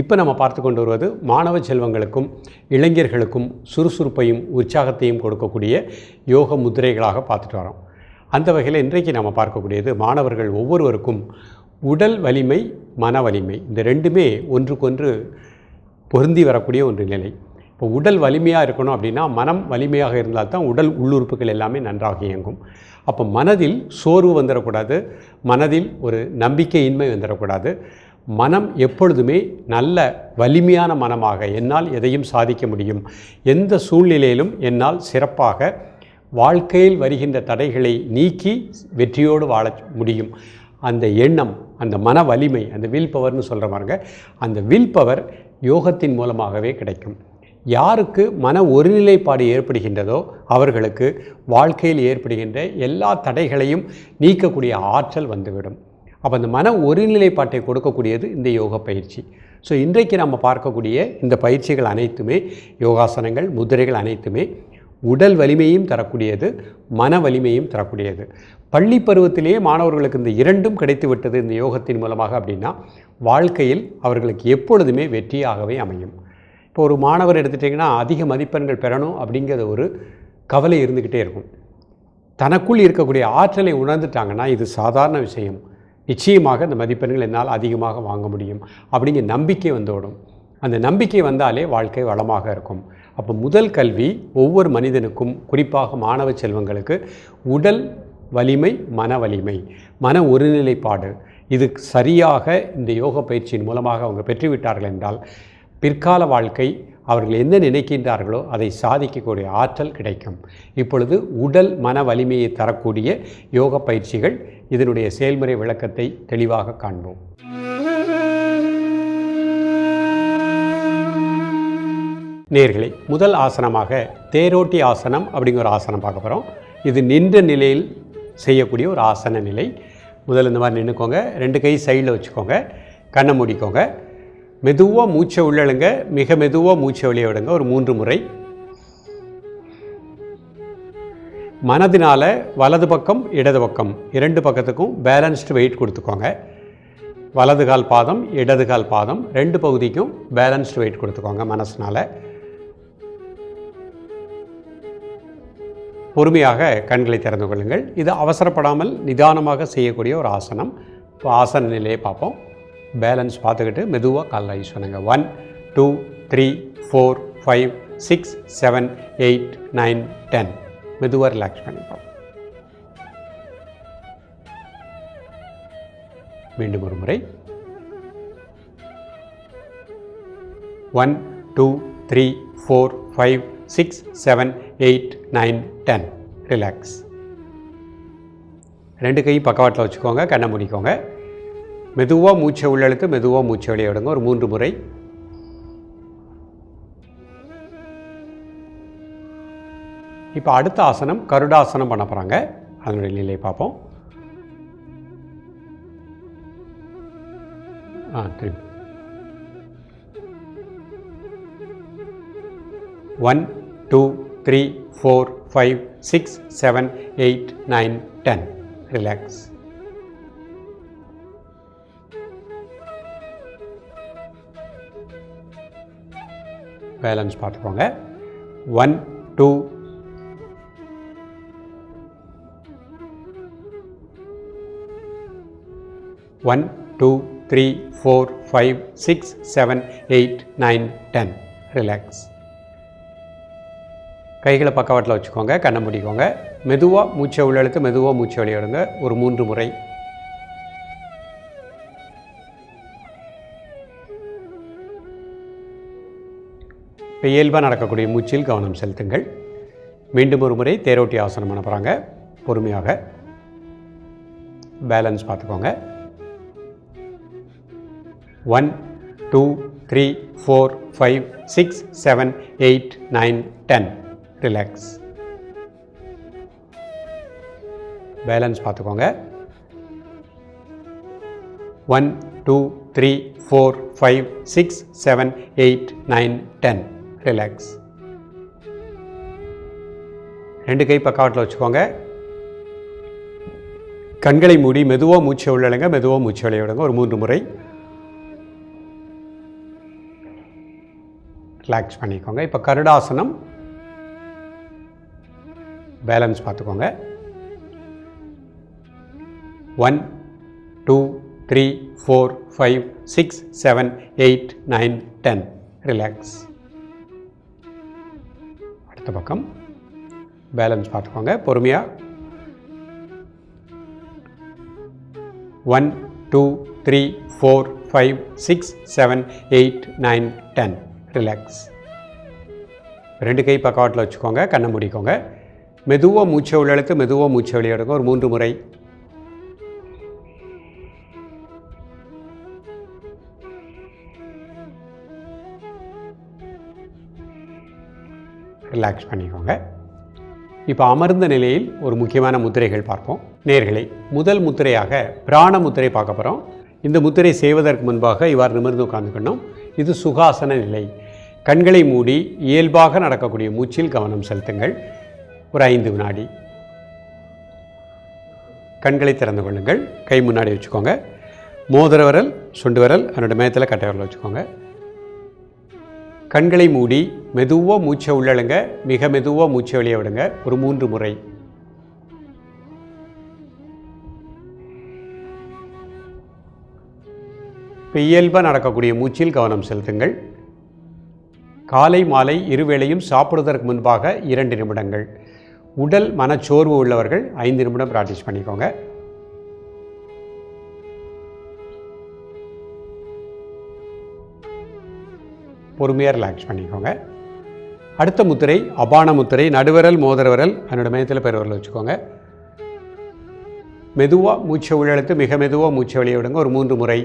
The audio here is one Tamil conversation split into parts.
இப்போ நம்ம பார்த்து கொண்டு வருவது மாணவ செல்வங்களுக்கும் இளைஞர்களுக்கும் சுறுசுறுப்பையும் உற்சாகத்தையும் கொடுக்கக்கூடிய யோக முத்திரைகளாக பார்த்துட்டு வரோம். அந்த வகையில் இன்றைக்கு நம்ம பார்க்கக்கூடியது மாணவர்கள் ஒவ்வொருவருக்கும் உடல் வலிமை மன வலிமை இந்த ரெண்டுமே ஒன்றுக்கொன்று பொருந்தி வரக்கூடிய ஒரு நிலை. இப்போ உடல் வலிமையாக இருக்கணும் அப்படின்னா மனம் வலிமையாக இருந்தால் தான் உடல் உள்ளுறுப்புகள் எல்லாமே நன்றாக இயங்கும். அப்போ மனதில் சோர்வு வந்துடக்கூடாது மனதில் ஒரு நம்பிக்கையின்மை வந்துடக்கூடாது. மனம் எப்பொழுதுமே நல்ல வலிமையான மனமாக என்னால் எதையும் சாதிக்க முடியும். எந்த சூழ்நிலையிலும் என்னால் சிறப்பாக வாழ்க்கையில் வருகின்ற தடைகளை நீக்கி வெற்றியோடு வாழ முடியும். அந்த எண்ணம் அந்த மன வலிமை அந்த வில் பவர்னு சொல்கிற பாருங்க அந்த வில் பவர் யோகத்தின் மூலமாகவே கிடைக்கும். யாருக்கு மன ஒருநிலைப்பாடு ஏற்படுகின்றதோ அவர்களுக்கு வாழ்க்கையில் ஏற்படுகின்ற எல்லா தடைகளையும் நீக்கக்கூடிய ஆற்றல் வந்துவிடும். அப்போ அந்த மன ஒருநிலைப்பாட்டை கொடுக்கக்கூடியது இந்த யோக பயிற்சி. ஸோ இன்றைக்கு நம்ம பார்க்கக்கூடிய இந்த பயிற்சிகள் அனைத்துமே யோகாசனங்கள் முதிரைகள் அனைத்துமே உடல் வலிமையும் தரக்கூடியது மன வலிமையும் தரக்கூடியது. பள்ளி பருவத்திலேயே மாணவர்களுக்கு இந்த இரண்டும் கிடைத்து விட்டது இந்த யோகத்தின் மூலமாக அப்படின்னா வாழ்க்கையில் அவர்களுக்கு எப்பொழுதுமே வெற்றியாகவே அமையும். இப்போ ஒரு மாணவர் எடுத்துட்டிங்கன்னா அதிக மதிப்பெண்கள் பெறணும் அப்படிங்கிற ஒரு கவலை இருந்துக்கிட்டே இருக்கும். தனக்குள் இருக்கக்கூடிய ஆற்றலை உணர்ந்துட்டாங்கன்னா இது சாதாரண விஷயம். நிச்சயமாக இந்த மதிப்பெண்கள் என்னால் அதிகமாக வாங்க முடியும். அப்படிங்கிற நம்பிக்கை வந்துவிடும் அந்த நம்பிக்கை வந்தாலே வாழ்க்கை வளமாக இருக்கும். அப்போ முதல் கல்வி ஒவ்வொரு மனிதனுக்கும் குறிப்பாக மாணவ செல்வங்களுக்கு உடல் வலிமை மன வலிமை மன ஒருநிலைப்பாடு. இது சரியாக இந்த யோக பயிற்சியின் மூலமாக அவங்க பெற்றுவிட்டார்கள் என்றால் பிற்கால வாழ்க்கை அவர்கள் என்ன நினைக்கின்றார்களோ அதை சாதிக்கக்கூடிய ஆற்றல் கிடைக்கும். இப்பொழுது உடல் மன வலிமையை தரக்கூடிய யோக பயிற்சிகள் இதனுடைய செயல்முறை விளக்கத்தை தெளிவாக காண்போம். நேர்களை முதல் ஆசனமாக தேரோட்டி ஆசனம் அப்படிங்கிற ஒரு ஆசனம் பார்க்க போகிறோம் இது நின்ற நிலையில் செய்யக்கூடிய ஒரு ஆசன நிலை. முதல்ல இந்த மாதிரி நின்றுக்கோங்க ரெண்டு கை சைடில் வச்சுக்கோங்க. கண்ணை மூடிக்கோங்க. மெதுவாக மூச்சை உள்ளழுங்க மிக மெதுவாக மூச்சை வெளியே விடுங்க. ஒரு மூன்று முறை. மனதினால் வலது பக்கம் இடது பக்கம். இரண்டு பக்கத்துக்கும் பேலன்ஸ்டு வெயிட் கொடுத்துக்கோங்க. வலது கால் பாதம் இடது கால் பாதம். ரெண்டு பகுதிக்கும் பேலன்ஸ்டு வெயிட் கொடுத்துக்கோங்க மனசினால். பொறுமையாக கண்களை திறந்து கொள்ளுங்கள். இது அவசரப்படாமல் நிதானமாக செய்யக்கூடிய ஒரு ஆசனம். இப்போ ஆசன நிலையை பார்ப்போம். பேலன்ஸ் பார்த்துக்கிட்டு மெதுவாக காலில் யூஸ் பண்ணுங்கள் one two three four five six seven eight nine ten மெதுவாக ரிலாக்ஸ் பண்ணிப்போம் மீண்டும் ஒரு முறை. One two three four five six seven eight nine ten relax ரெண்டு கையும் பக்கவாட்டில் வச்சுக்கோங்க கண்ணை முடிக்கோங்க. மெதுவாக மூச்சை உள்ளெழுத்து மெதுவாக மூச்சை வெளியே விடுங்க. ஒரு மூன்று முறை. இப்போ அடுத்த ஆசனம் கருடாசனம் பண்ண போகிறாங்க அதனுடைய நிலையை பார்ப்போம். ஆ திரும்பி. One two three four five six seven eight nine ten relax balance பார்த்துக்கோங்க one two one two three four five six seven eight nine ten relax கைகளை பக்கவாட்டில் வச்சுக்கோங்க கண்ணை முடிக்கோங்க. மெதுவாக மூச்சை உள்ளெழுத்து மெதுவாக மூச்சை வெளியிடுங்க ஒரு மூன்று முறை. இயல்பாக நடக்கக்கூடிய மூச்சில் கவனம் செலுத்துங்கள். மீண்டும் ஒரு முறை தேரோட்டி ஆசனம் பண்ண போகிறாங்க பொறுமையாக பேலன்ஸ் பார்த்துக்கோங்க. One two three four five six seven eight nine ten. Relax. Balance பார்த்துக்கோங்க. One two three four five six seven eight nine ten. Relax ரெண்டு கை பக்காவட்டில் வச்சுக்கோங்க. கண்களை மூடி மெதுவாக மூச்சை உள்ளடங்க மெதுவாக மூச்சை விளையாடுங்க ஒரு மூன்று முறை. ரிலாக்ஸ் பண்ணிக்கோங்க. இப்போ கருடாசனம். பேலன்ஸ் பார்த்துக்கோங்க. One two three four five six seven eight nine ten relax அடுத்த பக்கம் பேலன்ஸ் பார்த்துக்கோங்க. பொறுமையாக one two three four five six seven eight nine ten relax ரெண்டு கை பக்கவாட்டில் வச்சுக்கோங்க. கண்ணை மூடிக்கோங்க. மெதுவாக மூச்சை உள்ளெழுத்து மெதுவாக மூச்சை வெளியிடுங்க ஒரு மூன்று முறை ரிலாக்ஸ் பண்ணிக்கோங்க. இப்போ அமர்ந்த நிலையில் ஒரு முக்கியமான முத்திரைகள் பார்ப்போம். நேர்களை முதல் முத்திரையாக பிராண முத்திரை பார்க்க போகிறோம் இந்த முத்திரை செய்வதற்கு முன்பாக இவ்வாறு நிமிர்ந்து உட்காந்துக்கணும் இது சுகாசன நிலை. கண்களை மூடி இயல்பாக நடக்கக்கூடிய மூச்சில் கவனம் செலுத்துங்கள். ஒரு ஐந்து வினாடி. கண்களை திறந்து கொள்ளுங்கள். கை முன்னாடி வச்சுக்கோங்க. மோதிர விரல் சுண்டு விரல் அதனுடைய மேத்தில் கட்டை விரல் வச்சுக்கோங்க. கண்களை மூடி மெதுவாக மூச்சை உள்ளழுங்க மிக மெதுவாக மூச்சை வெளியே விடுங்க. ஒரு மூன்று முறை. இப்போ இயல்பாக நடக்கக்கூடிய மூச்சில் கவனம் செலுத்துங்கள். காலை மாலை இருவேளையும் சாப்பிடுவதற்கு முன்பாக இரண்டு நிமிடங்கள். உடல் மனச்சோர்வு உள்ளவர்கள் ஐந்து நிமிடம் ப்ராக்டிஸ் பண்ணிக்கோங்க. பொறுமையாக ரிலாக்ஸ் பண்ணிக்கோங்க. அடுத்த முத்திரை அபான முத்திரை நடுவிரல் மோதிரவரல் என்னோட மையத்தில் பெருவரல் வச்சுக்கோங்க. மெதுவாக மூச்சை உள்ளெழுத்து மிக மெதுவாக மூச்சை வெளியே விடுங்க. ஒரு மூன்று முறை.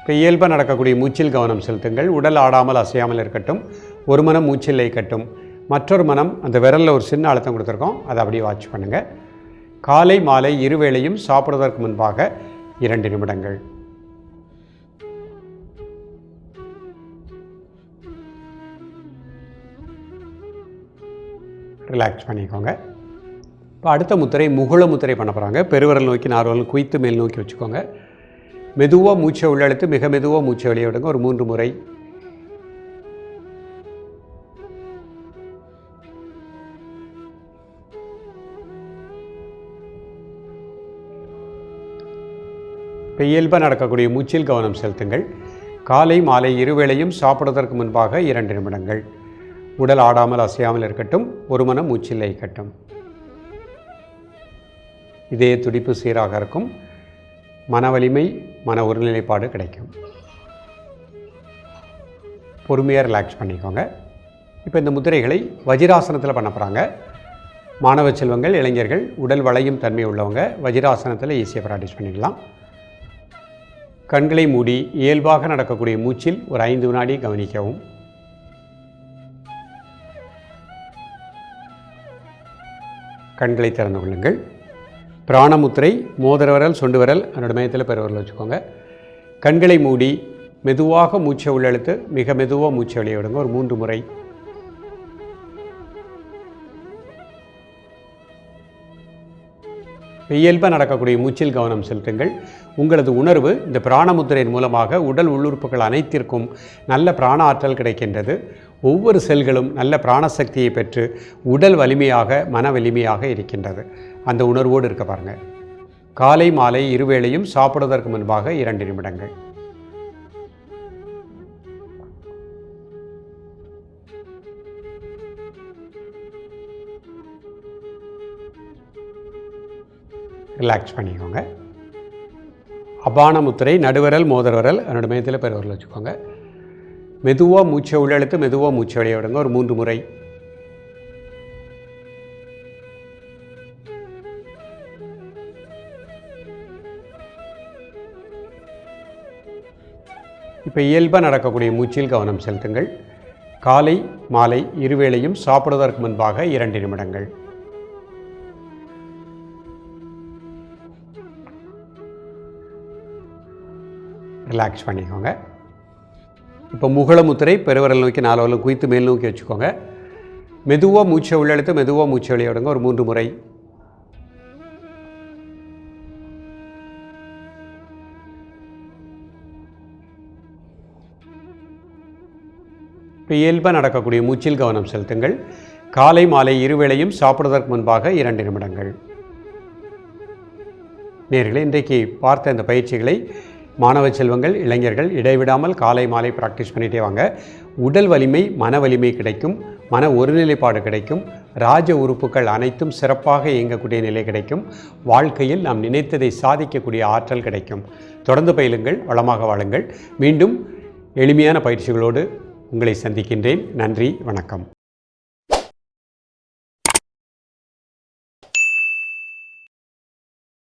இப்போ இயல்பாக நடக்கக்கூடிய மூச்சில் கவனம் செலுத்துங்கள். உடல் ஆடாமல் அசையாமல் இருக்கட்டும். ஒரு மனம் மூச்சில் கட்டும் மற்றொரு மனம் அந்த விரலில் ஒரு சின்ன அழுத்தம் கொடுத்துருக்கோம். அதை அப்படியே வாட்ச் பண்ணுங்கள் காலை மாலை இருவேளையும் சாப்பிடுவதற்கு முன்பாக இரண்டு நிமிடங்கள். ரிலாக்ஸ் பண்ணிக்கோங்க. இப்போ அடுத்த முத்திரை முகுள முத்திரை பண்ண போகிறாங்க பெருவரல் நோக்கி நார்வல் குய்த்து மேல் நோக்கி வச்சுக்கோங்க. மெதுவாக மூச்சை உள்ளெழுத்து மிக மெதுவாக மூச்சை வெளியே விடுங்க. ஒரு மூன்று முறை இப்போ இயல்பாக நடக்கக்கூடிய மூச்சில் கவனம் செலுத்துங்கள். காலை மாலை இருவேளையும் சாப்பிடுவதற்கு முன்பாக இரண்டு நிமிடங்கள். உடல் ஆடாமல் அசையாமல் இருக்கட்டும் ஒரு மனம் மூச்சில் லயிக்கட்டும் இதே துடிப்பு சீராக இருக்கும். மன வலிமை மன ஒருநிலைப்பாடு கிடைக்கும். பொறுமையாக ரிலாக்ஸ் பண்ணிக்கோங்க. இப்போ இந்த முதிரைகளை வஜிராசனத்தில் பண்ண போகிறாங்க மாணவ செல்வங்கள் இளைஞர்கள் உடல் வளையும் தன்மை உள்ளவங்க வஜிராசனத்தில் ஈஸியாக ப்ராக்டிஸ் பண்ணிக்கலாம் கண்களை மூடி இயல்பாக நடக்கக்கூடிய மூச்சில் ஒரு ஐந்து வினாடி கவனிக்கவும். கண்களை திறந்து கொள்ளுங்கள். பிராணமுத்திரை மோதிர விரல் சொண்டு விரல் என்னோடய மையத்தில் பெருவரல் வச்சுக்கோங்க. கண்களை மூடி மெதுவாக மூச்சை உள்ளெழுத்து மிக மெதுவாக மூச்சை வெளியே விடுங்க. ஒரு மூன்று முறை இயல்பாக நடக்கக்கூடிய மூச்சில் கவனம் செலுத்துங்கள். உங்களது உணர்வு இந்த பிராணமுத்திரையின் மூலமாக உடல் உள்ளுறுப்புகள் அனைத்திற்கும் நல்ல பிராண ஆற்றல் கிடைக்கின்றது. ஒவ்வொரு செல்களும் நல்ல பிராணசக்தியை பெற்று உடல் வலிமையாக மன வலிமையாக இருக்கின்றது. அந்த உணர்வோடு இருக்க பாருங்கள் காலை மாலை இருவேளையும் சாப்பிடுவதற்கு முன்பாக இரண்டு நிமிடங்கள். ரிலாக்ஸ் பண்ணிக்கோங்க. அபான முத்திரை நடுவரல் மோதிர அதனோட மையத்தில் பெருவரல் வச்சுக்கோங்க. மெதுவாக மூச்சை உள்ளெழுத்து மெதுவாக மூச்சை வெளியே விடுங்க. ஒரு மூன்று முறை. இப்போ இயல்பாக நடக்கக்கூடிய மூச்சில் கவனம் செலுத்துங்கள். காலை மாலை இருவேளையும் சாப்பிடுவதற்கு முன்பாக இரண்டு நிமிடங்கள். ரிலாக்ஸ் பண்ணிக்கோங்க. இப்போ முகுளமுத்திரை பெருவரல் நோக்கி நாலு வரலும் குவித்து மேல் நோக்கி வச்சுக்கோங்க. மெதுவாக மூச்சை உள்ளெழுத்து மெதுவாக மூச்சை வெளியிடுங்க ஒரு மூன்று முறை. இப்போ இயல்பாக நடக்கக்கூடிய மூச்சில் கவனம் செலுத்துங்கள். காலை மாலை இருவேளையும் சாப்பிடுவதற்கு முன்பாக இரண்டு நிமிடங்கள். நேர்களை இன்றைக்கு பார்த்த இந்த பயிற்சிகளை மாணவ செல்வங்கள் இளைஞர்கள் இடைவிடாமல் காலை மாலை ப்ராக்டிஸ் பண்ணிகிட்டே வாங்க. உடல் வலிமை மன வலிமை கிடைக்கும். மன ஒருநிலைப்பாடு கிடைக்கும். ராஜ உறுப்புகள் அனைத்தும் சிறப்பாக இயங்கக்கூடிய நிலை கிடைக்கும். வாழ்க்கையில் நாம் நினைத்ததை சாதிக்கக்கூடிய ஆற்றல் கிடைக்கும். தொடர்ந்து பயிலுங்கள் வளமாக வாழுங்கள். மீண்டும் எளிமையான பயிற்சிகளோடு உங்களை சந்திக்கின்றேன். நன்றி வணக்கம்.